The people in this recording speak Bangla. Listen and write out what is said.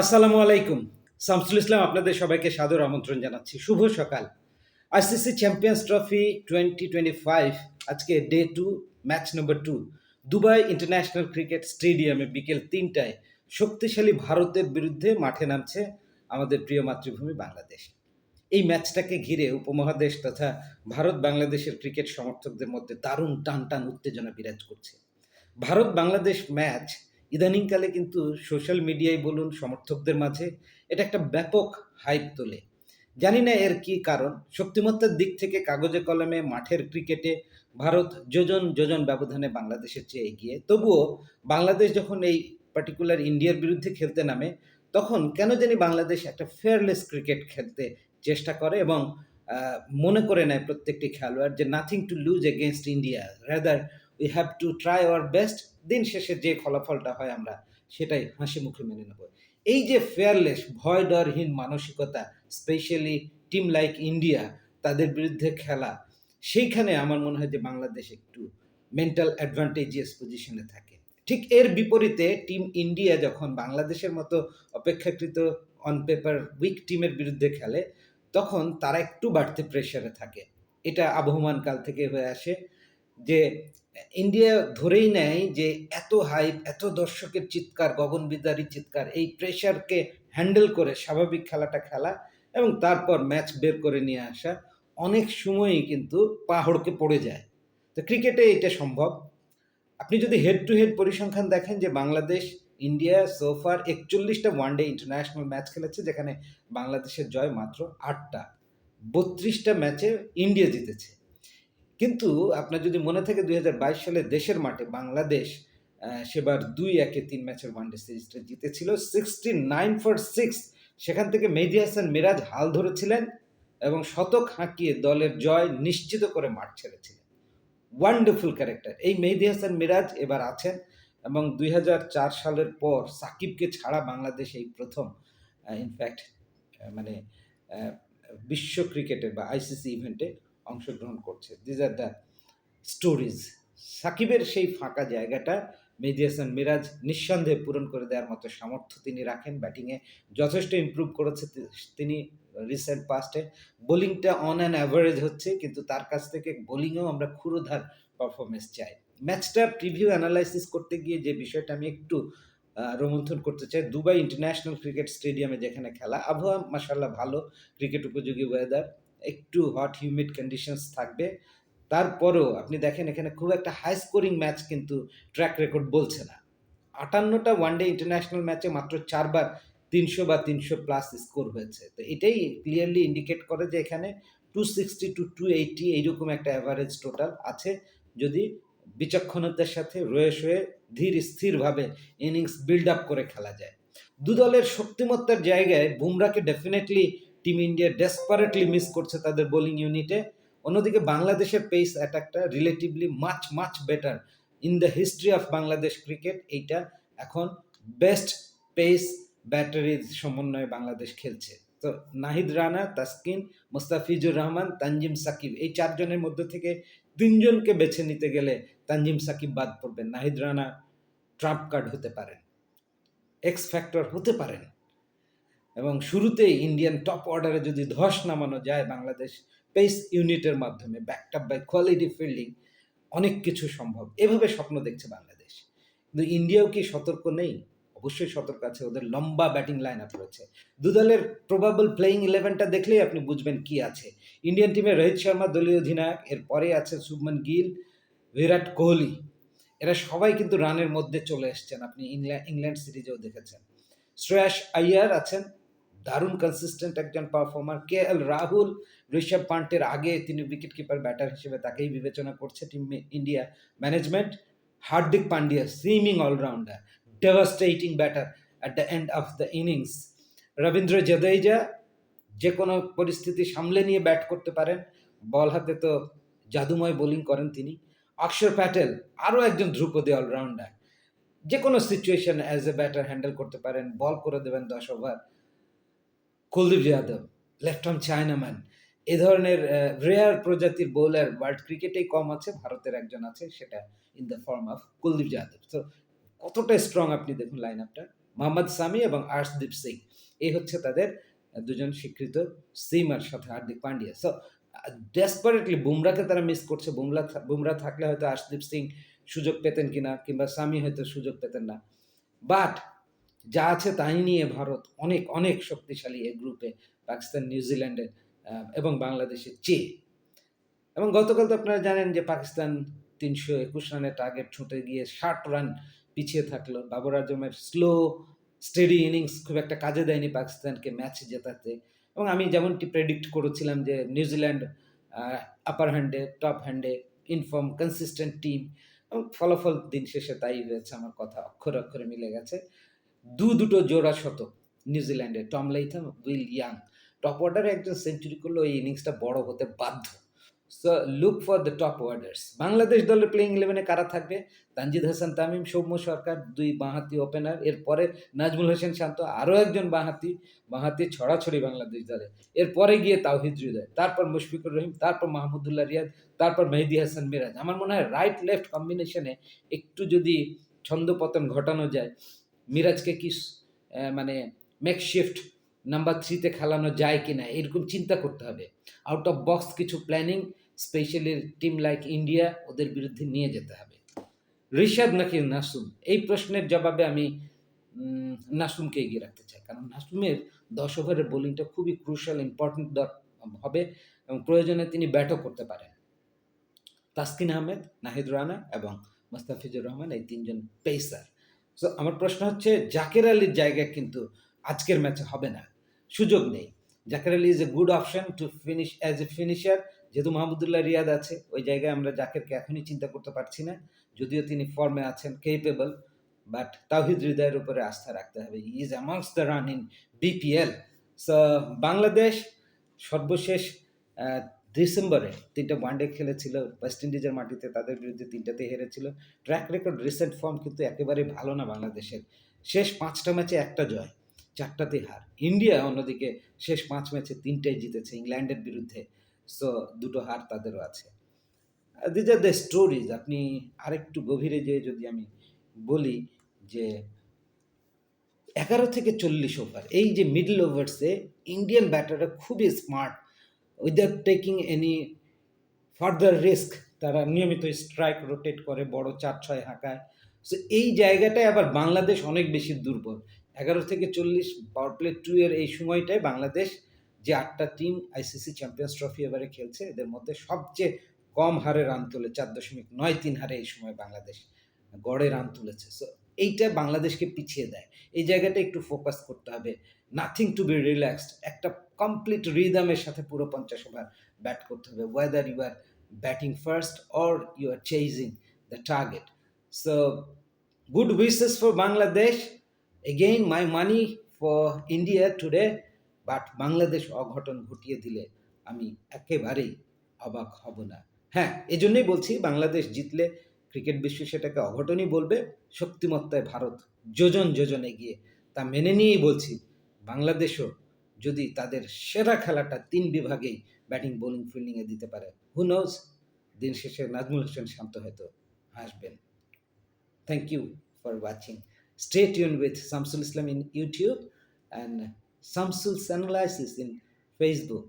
আসসালামু আলাইকুম। শামসুল ইসলাম আপনাদের সবাইকে সাদর আমন্ত্রণ জানাচ্ছি। শুভ সকাল। ICC champions trophy twenty twenty five আজকে day two match number two Dubai international cricket স্টেডিয়ামে বিকেল তিনটায় শক্তিশালী ভারতের বিরুদ্ধে মাঠে নামছে আমাদের প্রিয় মাতৃভূমি বাংলাদেশ। এই ম্যাচটাকে ঘিরে উপমহাদেশ তথা ভারত বাংলাদেশের ক্রিকেট সমর্থকদের মধ্যে দারুণ টান টান উত্তেজনা বিরাজ করছে। ভারত বাংলাদেশ ম্যাচ ইদানিংকালে কিন্তু সোশ্যাল মিডিয়ায় বলুন সমর্থকদের মাঝে এটা একটা ব্যাপক হাইপ তোলে। জানি না এর কি কারণ। শক্তিমত্তার দিক থেকে কাগজে কলমে, মাঠের ক্রিকেটে ভারত যোজন যোজন ব্যবধানে বাংলাদেশের চেয়ে এগিয়ে। তবুও বাংলাদেশ যখন এই পার্টিকুলার ইন্ডিয়ার বিরুদ্ধে খেলতে নামে, তখন কেন জানি বাংলাদেশ একটা ফেয়ারলেস ক্রিকেট খেলতে চেষ্টা করে এবং মনে করে নেয় প্রত্যেকটি খেলোয়াড় যে nothing to lose against India rather we have to try our best দিন শেষে যে ফলাফলটা হয় আমরা সেটাই হাসি মুখে মেনে নেব। এই যে ফেয়ারলেস ভয় ডরহীন মানসিকতা স্পেশালি টিম লাইক ইন্ডিয়া তাদের বিরুদ্ধে খেলা, সেইখানে আমার মনে হয় যে বাংলাদেশ একটু মেন্টাল অ্যাডভান্টেজিয়াস পজিশনে থাকে। ঠিক এর বিপরীতে টিম ইন্ডিয়া যখন বাংলাদেশের মতো অপেক্ষাকৃত অন পেপার উইক টিমের বিরুদ্ধে খেলে, তখন তারা একটু বাড়তি প্রেশারে থাকে। এটা আবহমান কাল থেকে হয়ে আসে। যে ইন্ডিয়া ধরেই নেয় যে এত হাইপ এত দর্শকের চিৎকার গগনবিদারী চিৎকার, এই প্রেশারকে হ্যান্ডেল করে স্বাভাবিক খেলাটা খেলা এবং তারপর ম্যাচ বের করে নিয়ে আসা অনেক সময়ই কিন্তু পাহড়কে পড়ে যায়। তো ক্রিকেটে এটা সম্ভব। আপনি যদি হেড টু হেড পরিসংখ্যান দেখেন যে বাংলাদেশ ইন্ডিয়া সোফার একচল্লিশটা ওয়ানডে ইন্টারন্যাশনাল ম্যাচ খেলেছে, যেখানে বাংলাদেশের জয় মাত্র আটটা। বত্রিশটা ম্যাচে ইন্ডিয়া জিতেছে। কিন্তু আপনার যদি মনে থাকে দুই হাজার বাইশ সালে দেশের মাঠে বাংলাদেশ সেবার দুই একে তিন ম্যাচের ওয়ানডে সিরিজটা জিতেছিল সিক্সটি নাইন ফর সিক্স সেখান থেকে মেহেদি হাসান মিরাজ হাল ধরেছিলেন এবং শতক হাঁকিয়ে দলের জয় নিশ্চিত করে মাঠ ছেড়েছিলেন। ওয়ান্ডারফুল ক্যারেক্টার এই মেহেদি হাসান মিরাজ এবার আছেন এবং দুই হাজার চার সালের পর সাকিবকে ছাড়া বাংলাদেশ এই প্রথম ইনফ্যাক্ট মানে বিশ্ব ক্রিকেটে বা আইসিসি ইভেন্টে অংশগ্রহণ করছে। দিজ আর দ্য স্টোরিজ সাকিবের সেই ফাঁকা জায়গাটা মেহেদি হাসান মিরাজ নিঃসন্দেহে পূরণ করে দেওয়ার মতো সামর্থ্য তিনি রাখেন। ব্যাটিংয়ে যথেষ্ট ইমপ্রুভ করেছে তিনি রিসেন্ট পাস্টে বোলিংটা অন অ্যান অ্যাভারেজ হচ্ছে, কিন্তু তার কাছ থেকে বোলিংয়েও আমরা ক্ষুরোধার পারফরমেন্স চাই। ম্যাচটা প্রিভিউ অ্যানালাইসিস করতে গিয়ে যে বিষয়টা আমি একটু রোমন্থন করতে চাই, দুবাই ইন্টারন্যাশনাল ক্রিকেট স্টেডিয়ামে যেখানে খেলা। আবহাওয়া মাসাল্লাহ ভালো ক্রিকেট উপযোগী ওয়েদার একটু হট হিউমিড কন্ডিশনস থাকবে। তারপরেও আপনি দেখেন এখানে খুব একটা হাই স্কোরিং ম্যাচ কিন্তু ট্র্যাক রেকর্ড বলছে না। আটান্নটা ওয়ানডে ইন্টারন্যাশনাল ম্যাচে মাত্র চারবার তিনশো বা তিনশো প্লাস স্কোর হয়েছে। তো এটাই ক্লিয়ারলি ইন্ডিকেট করে যে এখানে two sixty to two eighty এইরকম একটা অ্যাভারেজ টোটাল আছে। যদি বিচক্ষণতার সাথে রয়ে শয়ে ধীর স্থিরভাবে ইনিংস বিল্ড আপ করে খেলা যায়। দু দলের শক্তিমত্তার জায়গায় বুমরাকে definitely team India desperately miss করছে তাদের বোলিং ইউনিটে অন্যদিকে বাংলাদেশের pace অ্যাটাকটা relatively much much better in the history of Bangladesh cricket এইটা এখন বেস্ট পেস ব্যাটারির সমন্বয়ে বাংলাদেশ খেলছে। তো নাহিদ রানা, তাসকিন, মুস্তাফিজুর রহমান, তানজিম সাকিব এই চারজনের মধ্যে থেকে তিনজনকে বেছে নিতে গেলে তানজিম সাকিব বাদ পড়বেন। নাহিদ রানা ট্রাম্প কার্ড হতে পারেন। এক্স ফ্যাক্টর হতে পারেন। এবং শুরুতেই ইন্ডিয়ান টপ অর্ডারে যদি ধস নামানো যায় বাংলাদেশ পেস ইউনিটের মাধ্যমে ব্যাকটাপ বাই কোয়ালিটি ফিল্ডিং অনেক কিছু সম্ভব। এভাবে স্বপ্ন দেখছে বাংলাদেশ। কিন্তু ইন্ডিয়াও কি সতর্ক নেই? অবশ্যই সতর্ক আছে, ওদের লম্বা ব্যাটিং লাইন আপ রয়েছে। দু দলের প্রবাবল প্লেইং ইলেভেনটা দেখলেই আপনি বুঝবেন কি আছে। ইন্ডিয়ান টিমে রোহিত শর্মা, দলীয় অধিনায়ক, এরপরে আছে শুভমন গিল, বিরাট কোহলি। এরা সবাই কিন্তু রানের মধ্যে চলে এসছেন। আপনি ইংল্যান্ড ইংল্যান্ড সিরিজেও দেখেছেন। শ্রেয়াস আইয়ার আছেন দারুণ কনসিস্টেন্ট একজন performer K L Rahul. Rishabh পান্টের আগে তিনি উইকেট কিপার ব্যাটার হিসেবে তাকেই বিবেচনা করছে team India management Hardik Pandya swimming allrounder devastating batter at the end of the innings Ravindra Jadeja যে কোনো পরিস্থিতি সামলে নিয়ে ব্যাট করতে পারেন। বল হাতে তো জাদুময় বোলিং করেন তিনি। অক্ষর প্যাটেল, আরও একজন ধ্রুপদী অলরাউন্ডার যে কোনো situation as a batter handle করতে পারেন। বল করে দেবেন দশ over Kuldeep Yadav left arm chinaman এ ধরনের রেয়ার প্রজাতির বোলার ওয়ার্ল্ড ক্রিকেটেই কম আছে, ভারতের একজন আছে, সেটা in the form of Kuldeep Yadav. তো কতটা স্ট্রং আপনি দেখুন লাইন আপটা মোহাম্মদ সামি এবং আর্শদীপ সিং, এই হচ্ছে তাদের দুজন স্বীকৃত সিমার সাথে হার্দিক পান্ডিয়া। সো ডেসপারেটলি বুমরাকে তারা মিস করছে, বুমরা বুমরা থাকলে হয়তো আর্শদীপ সিং সুযোগ পেতেন কিনা, কিংবা সামি হয়তো সুযোগ পেতেন না। বাট যা আছে তাই নিয়ে ভারত অনেক অনেক শক্তিশালী এ গ্রুপে পাকিস্তান নিউজিল্যান্ডে আহ, এবং বাংলাদেশের চেয়ে। এবং গতকাল তো আপনারা জানেন যে পাকিস্তান তিনশো একুশ রানের টার্গেট ছুটে গিয়ে ষাট রান পিছিয়ে থাকল। বাবর আজমের স্লো স্টেডি ইনিংস খুব একটা কাজে দেয়নি পাকিস্তানকে ম্যাচ জেতাতে। এবং আমি যেমনটি প্রেডিক্ট করেছিলাম যে নিউজিল্যান্ড আপার হ্যান্ডে টপ হ্যান্ডে ইনফর্ম কনসিস্টেন্ট টিম এবং ফলাফল দিন শেষে তাই হয়েছে আমার কথা অক্ষরে অক্ষরে মিলে গেছে। দু দুটো জোড়া শতক নিউজিল্যান্ডে Tom Latham Will Young. Top অর্ডারে একজন সেঞ্চুরি করলে ওই ইনিংসটা বড় হতে বাধ্য। So look for the top orders Bangladesh দলের প্লেইং ইলেভেনে কারা থাকবে? তানজিদ হাসান, তামিম, সৌম্য সরকার, দুই বাঁহাতি ওপেনার এরপরে নাজমুল হোসেন শান্ত, আরও একজন বাঁহাতি বাঁহাতি ছড়াছড়ি বাংলাদেশ দলে। এরপরে গিয়ে তাওহিদ হৃদয় তারপর মুশফিকুর রহিম, তারপর মাহমুদুল্লাহ রিয়াদ, তারপর মেহেদি হাসান মিরাজ। আমার মনে হয় রাইট লেফট কম্বিনেশনে একটু যদি ছন্দপতন ঘটানো যায় মিরাজকে কি মানে মেকশিফট নাম্বার থ্রিতে খেলানো যায় কি না এরকম চিন্তা করতে হবে। আউট অফ বক্স কিছু planning specially team like India ওদের বিরুদ্ধে নিয়ে যেতে হবে। ঋষাদ নাকি নাসুম? এই প্রশ্নের জবাবে আমি নাসুমকে এগিয়ে রাখতে চাই। কারণ নাসুমের দশ ওভারের বোলিংটা খুবই ক্রুশাল ইম্পর্টেন্ট হবে এবং প্রয়োজনে তিনি ব্যাটও করতে পারেন। তাসকিন আহমেদ, নাহিদ রানা এবং মোস্তাফিজুর রহমান এই তিনজন পেসার সো আমার প্রশ্ন হচ্ছে, জাকের আলীর জায়গায় কিন্তু আজকের ম্যাচে হবে না। সুযোগ নেই। Jaker Ali is a good option to finish as a finisher যেহেতু মাহমুদুল্লাহ রিয়াদ আছে, ওই জায়গায় আমরা জাকেরকে এখনই চিন্তা করতে পারছি না। যদিও তিনি ফর্মে আছেন কেপেবল বাট তাওহিদ হৃদয়ের উপরে আস্থা রাখতে হবে। Is amongst the run in BPL so Bangladesh সর্বশেষ ডিসেম্বরে তিনটা ওয়ানডে খেলেছিল ওয়েস্ট ইন্ডিজের মাটিতে তাদের বিরুদ্ধে তিনটাতে হেরেছিল। ট্র্যাক রেকর্ড রিসেন্ট ফর্ম কিন্তু একেবারে ভালো না বাংলাদেশের। শেষ পাঁচটা ম্যাচে একটা জয়, চারটাতে হার। ইন্ডিয়া অন্যদিকে শেষ পাঁচ ম্যাচে তিনটাই জিতেছে ইংল্যান্ডের বিরুদ্ধে। সো দুটো হার তাদেরও আছে। দিজ আর দ্য স্টোরিজ আপনি আরেকটু গভীরে যেয়ে যদি আমি বলি যে, এগারো থেকে চল্লিশ ওভার এই যে মিডল ওভার্সে ইন্ডিয়ান ব্যাটাররা খুবই smart without taking any further risk তারা নিয়মিত স্ট্রাইক রোটেট করে, বড় চার ছয় হাঁকায়। সো এই জায়গাটায় আবার বাংলাদেশ অনেক বেশি দুর্বল। এগারো থেকে চল্লিশ পাওয়ার প্লে টু এর এই সময়টায় বাংলাদেশ যে আটটা টিম আইসিসি চ্যাম্পিয়ন্স ট্রফি এবারে খেলছে, এদের মধ্যে সবচেয়ে কম হারে রান তোলে, চার দশমিক নয় তিন হারে এই সময় বাংলাদেশ গড়ে রান তুলেছে। সো এইটা বাংলাদেশকে পিছিয়ে দেয়। এই জায়গাটা একটু ফোকাস করতে হবে। নাথিং টু বি রিল্যাক্সড একটা কমপ্লিট রিদমের সাথে পুরো পঞ্চাশ ওভার ব্যাট করতে হবে whether you are batting first or you are chasing the target so good wishes for Bangladesh again my money for India today but Bangladesh অঘটন ঘটিয়ে দিলে আমি একেবারেই অবাক হব না। হ্যাঁ এজন্যই বলছি বাংলাদেশ জিতলে ক্রিকেট বিশ্ব সেটাকে অঘটনই বলবে, শক্তিমত্তায় ভারত যোজন যোজন এগিয়ে তা মেনে নিয়েই বলছি, বাংলাদেশও যদি তাদের সেরা খেলাটা তিন বিভাগেই ব্যাটিং, বোলিং, ফিল্ডিংয়ে দিতে পারে হু নোজ দিন শেষে নাজমুল হোসেন শান্ত হয়তো হাসবেন। Thank you for watching stay tune with Shamsul Islam in YouTube and Shamsul's analysis in Facebook